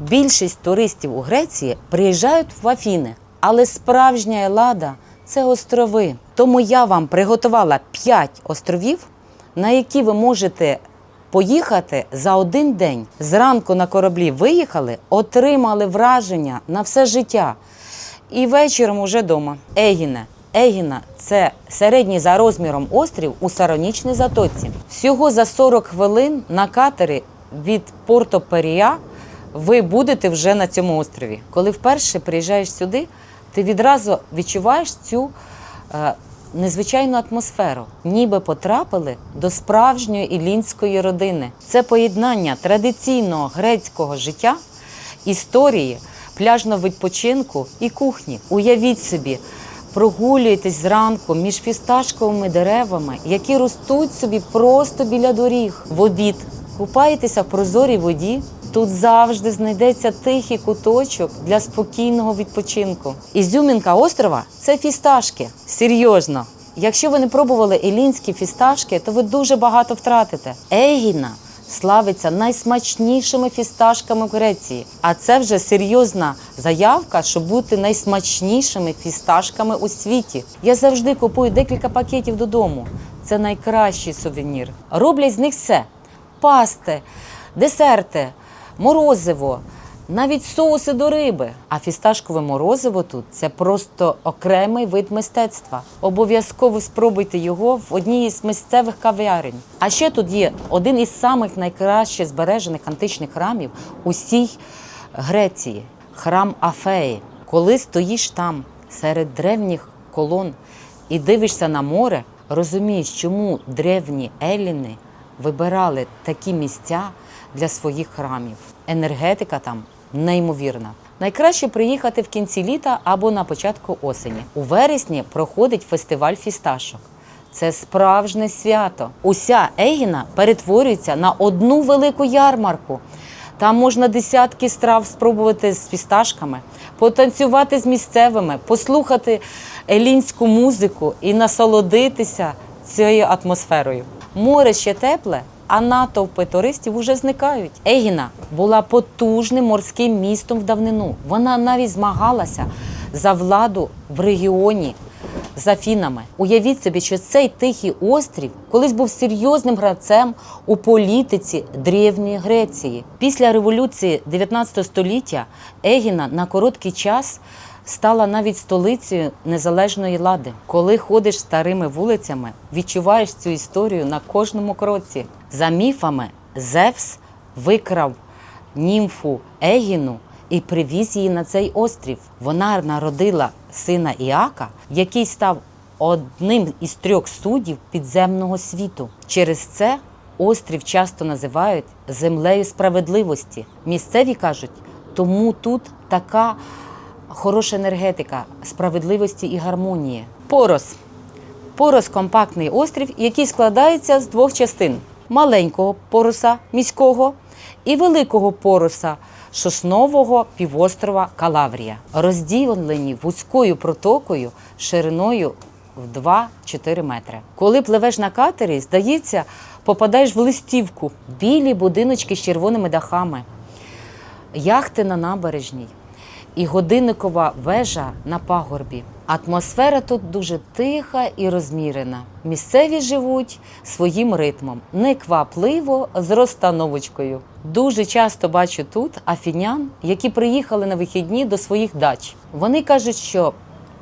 Більшість туристів у Греції приїжджають в Афіни, але справжня Елада це острови. Тому я вам приготувала 5 островів, на які ви можете поїхати за один день. Зранку на кораблі виїхали, отримали враження на все життя. І вечором уже вдома. Егіне. Егіна це середній за розміром острів у Саронічній затоці. Всього за 40 хвилин на катері від Порто Перія ви будете вже на цьому острові. Коли вперше приїжджаєш сюди, ти відразу відчуваєш цю е, незвичайну атмосферу, ніби потрапили до справжньої ілінської родини. Це поєднання традиційного грецького життя, історії, пляжного відпочинку і кухні. Уявіть собі, прогулюєтесь зранку між фісташковими деревами, які ростуть собі просто біля доріг. В обід купаєтеся в прозорій воді. Тут завжди знайдеться тихий куточок для спокійного відпочинку. Ізюмінка острова це фісташки. Серйозно. Якщо ви не пробували елінські фісташки, то ви дуже багато втратите. Егіна славиться найсмачнішими фісташками в Греції. А це вже серйозна заявка, щоб бути найсмачнішими фісташками у світі. Я завжди купую декілька пакетів додому. Це найкращий сувенір. Роблять з них все: пасти, десерти, морозиво. Навіть соуси до риби. А фісташкове морозиво тут це просто окремий вид мистецтва. Обов'язково спробуйте його в одній із місцевих кав'ярень. А ще тут є один із самих найкраще збережених античних храмів усій Греції храм Афеї. Коли стоїш там серед древніх колон і дивишся на море, розумієш, чому древні еліни вибирали такі місця для своїх храмів. Енергетика там неймовірна. Найкраще приїхати в кінці літа або на початку осені. У вересні проходить фестиваль фісташок. Це справжнє свято. Уся Егіна перетворюється на одну велику ярмарку. Там можна десятки страв спробувати з фісташками, потанцювати з місцевими, послухати елінську музику і насолодитися цією атмосферою. Море ще тепле, а натовпи туристів уже зникають. Егіна була потужним морським містом в давнину. Вона навіть змагалася за владу в регіоні з Афінами. Уявіть собі, що цей тихий острів колись був серйозним гравцем у політиці древньої Греції. Після революції 19 століття Егіна на короткий час стала навіть столицею незалежної лади. Коли ходиш старими вулицями, відчуваєш цю історію на кожному кроці. За міфами, Зевс викрав німфу Егіну і привіз її на цей острів. Вона народила сина Іака, який став одним із трьох суддів підземного світу. Через це острів часто називають землею справедливості. Місцеві кажуть, тому тут така хороша енергетика справедливості і гармонії. Порос. Порос компактний острів, який складається з двох частин: маленького пороса міського і великого пороса соснового півострова Калаврія, розділені вузькою протокою шириною в 2-4 метри. Коли пливеш на катері, здається, попадаєш в листівку, білі будиночки з червоними дахами, яхти на набережній і годинникова вежа на пагорбі. Атмосфера тут дуже тиха і розмірена. Місцеві живуть своїм ритмом, неквапливо з розстановочкою. Дуже часто бачу тут афінян, які приїхали на вихідні до своїх дач. Вони кажуть, що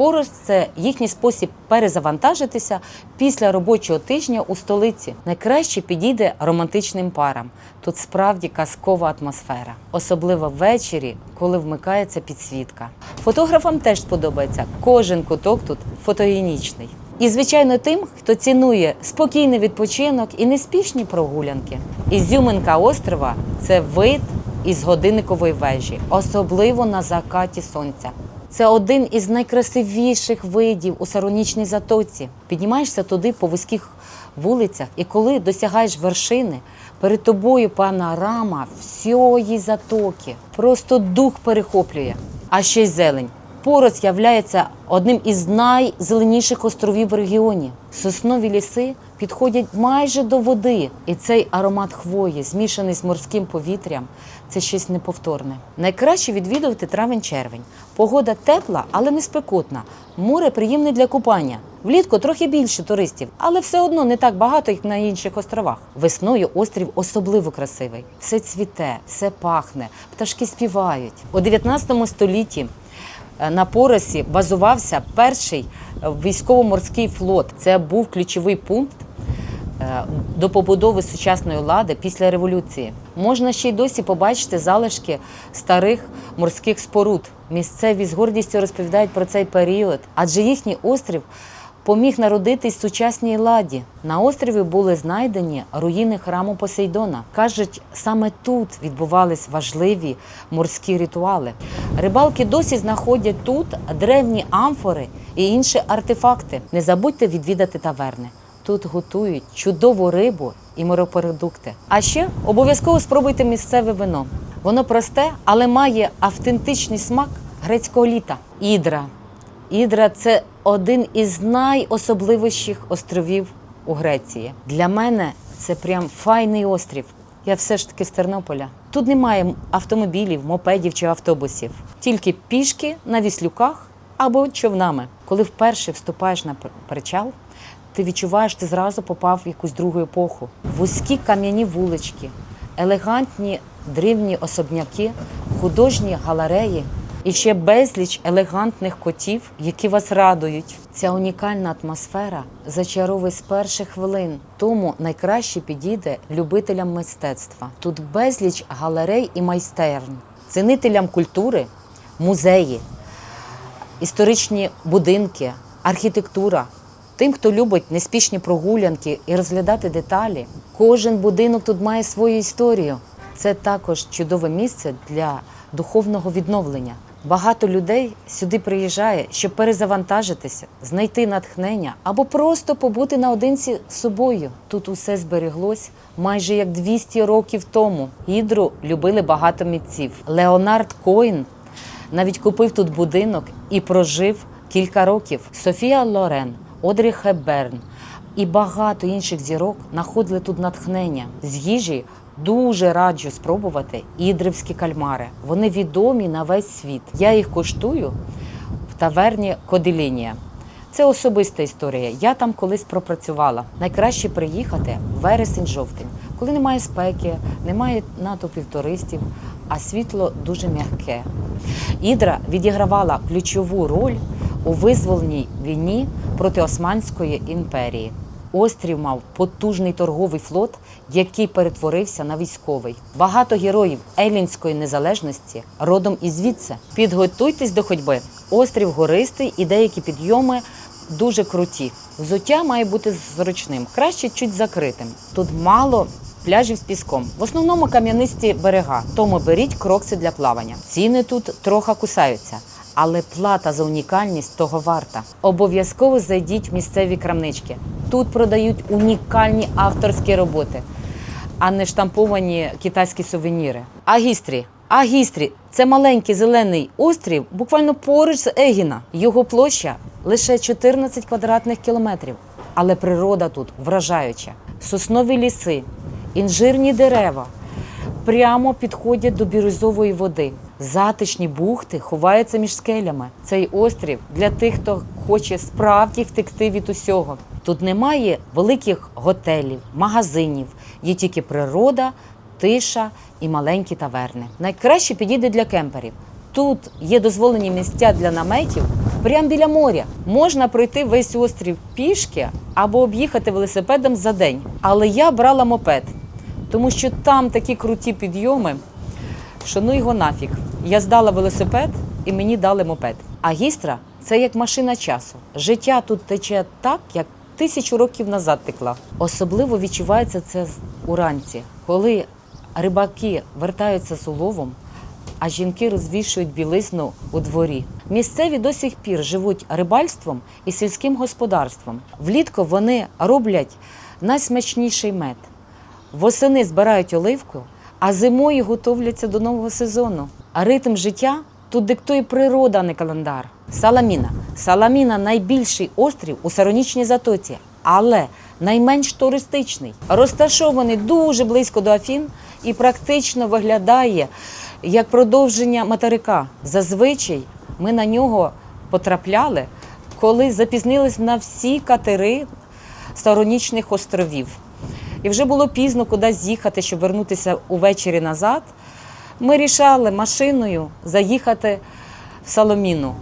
Поруч це їхній спосіб перезавантажитися після робочого тижня у столиці. Найкраще підійде романтичним парам. Тут справді казкова атмосфера, особливо ввечері, коли вмикається підсвітка. Фотографам теж сподобається. Кожен куток тут фотогенічний. І, звичайно, тим, хто цінує спокійний відпочинок і неспішні прогулянки. Ізюминка острова це вид із годинникової вежі, особливо на закаті сонця. Це один із найкрасивіших видів у Саронічній затоці. Піднімаєшся туди по вузьких вулицях, і коли досягаєш вершини, перед тобою панорама всієї затоки. Просто дух перехоплює. А ще й зелень. Порос являється одним із найзеленіших островів в регіоні. Соснові ліси підходять майже до води, і цей аромат хвої, змішаний з морським повітрям, це щось неповторне. Найкраще відвідувати травень-червень. Погода тепла, але не спекотна. Море приємне для купання. Влітку трохи більше туристів, але все одно не так багато, як на інших островах. Весною острів особливо красивий. Все цвіте, все пахне, пташки співають. У 19 столітті на поросі базувався перший е, військово-морський флот. Це був ключовий пункт е, до побудови сучасної влади після революції. Можна ще й досі побачити залишки старих морських споруд. Місцеві з гордістю розповідають про цей період, адже їхній острів поміг народитись сучасній ладі. На острові були знайдені руїни храму Посейдона. Кажуть, саме тут відбувались важливі морські ритуали. Рибалки досі знаходять тут древні амфори і інші артефакти. Не забудьте відвідати таверни. Тут готують чудову рибу і морепродукти. А ще обов'язково спробуйте місцеве вино. Воно просте, але має автентичний смак грецького літа. Ідра. Ідра це один із найособливіших островів у Греції. Для мене це прям файний острів. Я все ж таки з Тернополя. Тут немає автомобілів, мопедів чи автобусів, тільки пішки на віслюках або човнами. Коли вперше вступаєш на причал, ти відчуваєш, ти зразу попав в якусь другу епоху. Вузькі кам'яні вулички, елегантні древні особняки, художні галереї і ще безліч елегантних котів, які вас радують. Ця унікальна атмосфера зачаровує з перших хвилин. Тому найкраще підійде любителям мистецтва. Тут безліч галерей і майстерень, цінителям культури, музеї, історичні будинки, архітектура. Тим, хто любить неспішні прогулянки і розглядати деталі, кожен будинок тут має свою історію. Це також чудове місце для духовного відновлення. Багато людей сюди приїжджає, щоб перезавантажитися, знайти натхнення або просто побути наодинці з собою. Тут усе збереглось майже як 200 років тому. Ідру любили багато митців. Леонард Коін навіть купив тут будинок і прожив кілька років. Софія Лорен, Одрі Хепберн і багато інших зірок знаходили тут натхнення з їжі. Дуже раджу спробувати ідрівські кальмари. Вони відомі на весь світ. Я їх коштую в таверні Кодилінія. Це особиста історія. Я там колись пропрацювала. Найкраще приїхати вересень-жовтень, коли немає спеки, немає натовпів туристів, а світло дуже м'яке. Ідра відігравала ключову роль у визволеній війні проти Османської імперії. Острів мав потужний торговий флот, який перетворився на військовий. Багато героїв елінської незалежності родом і звідси. Підготуйтесь до ходьби. Острів гористий і деякі підйоми дуже круті. Взуття має бути зручним, краще чуть закритим. Тут мало пляжів з піском. В основному кам'янисті берега, тому беріть крокси для плавання. Ціни тут трохи кусаються. Але плата за унікальність того варта. Обов'язково зайдіть в місцеві крамнички. Тут продають унікальні авторські роботи, а не штамповані китайські сувеніри. Агістрі. Агістрі це маленький зелений острів, буквально поруч з Егіна. Його площа лише 14 квадратних кілометрів. Але природа тут вражаюча. Соснові ліси, інжирні дерева прямо підходять до бірюзової води. Затишні бухти ховаються між скелями. Цей острів для тих, хто хоче справді втекти від усього. Тут немає великих готелів, магазинів, є тільки природа, тиша і маленькі таверни. Найкраще підійде для кемперів. Тут є дозволені місця для наметів прямо біля моря. Можна пройти весь острів пішки або об'їхати велосипедом за день. Але я брала мопед, тому що там такі круті підйоми, що ну його нафіг. Я здала велосипед і мені дали мопед. А гістра це як машина часу. Життя тут тече так, як тисячу років назад текла. Особливо відчувається це уранці, коли рибаки вертаються з уловом, а жінки розвішують білизну у дворі. Місцеві до сих пір живуть рибальством і сільським господарством. Влітку вони роблять найсмачніший мед. Восени збирають оливку, а зимою готовляться до нового сезону. А ритм життя Тут диктує природа, а не календар. Саламіна. Саламіна найбільший острів у Саронічній затоці, але найменш туристичний. Розташований дуже близько до Афін і практично виглядає як продовження материка. Зазвичай ми на нього потрапляли, коли запізнились на всі катери Саронічних островів. І вже було пізно кудись їхати, щоб вернутися увечері назад. Ми рішали машиною заїхати в Соломіну,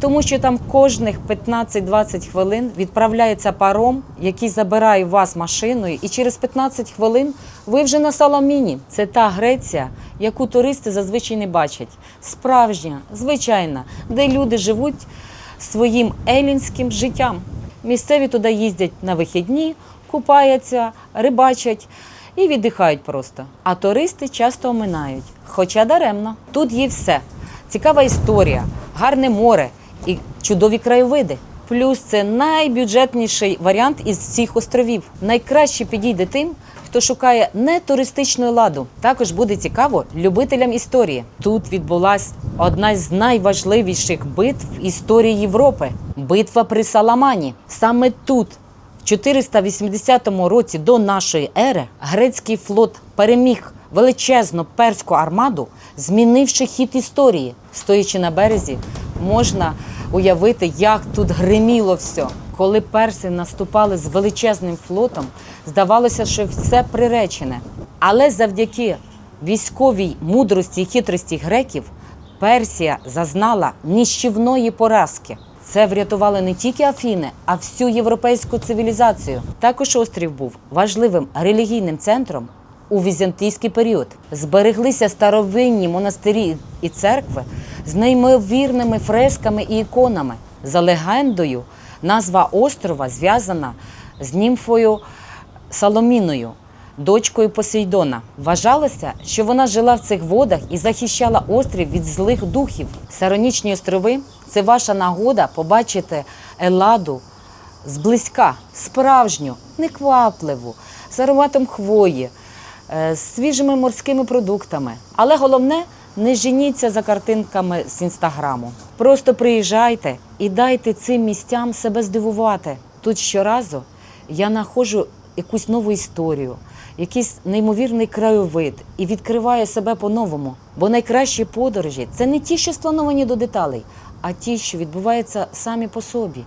тому що там кожних 15-20 хвилин відправляється паром, який забирає вас машиною, і через 15 хвилин ви вже на Соломіні. Це та Греція, яку туристи зазвичай не бачать. Справжня, звичайна, де люди живуть своїм елінським життям. Місцеві туди їздять на вихідні, купаються, рибачать і віддихають просто. А туристи часто оминають. Хоча даремно. Тут є все. Цікава історія, гарне море і чудові краєвиди. Плюс це найбюджетніший варіант із всіх островів. Найкраще підійде тим, хто шукає не туристичну ладу. Також буде цікаво любителям історії. Тут відбулась одна з найважливіших битв в історії Європи битва при Саламані. Саме тут 480 році до нашої ери грецький флот переміг величезну перську армаду, змінивши хід історії. Стоячи на березі, можна уявити, як тут гриміло все. Коли перси наступали з величезним флотом, здавалося, що все приречене. Але завдяки військовій мудрості і хитрості греків Персія зазнала ніщівної поразки. Це врятувало не тільки Афіни, а всю європейську цивілізацію. Також острів був важливим релігійним центром у візантійський період. Збереглися старовинні монастирі і церкви з неймовірними фресками і іконами. За легендою, назва острова зв'язана з німфою Соломіною, дочкою Посейдона. Вважалося, що вона жила в цих водах і захищала острів від злих духів. Саронічні острови це ваша нагода побачити Еладу зблизька, справжню, неквапливу, з ароматом хвої, е, з свіжими морськими продуктами. Але головне, не женіться за картинками з інстаграму. Просто приїжджайте і дайте цим місцям себе здивувати. Тут щоразу я знаходжу якусь нову історію, якийсь неймовірний краєвид і відкриває себе по-новому. Бо найкращі подорожі це не ті, що сплановані до деталей, а ті, що відбуваються самі по собі.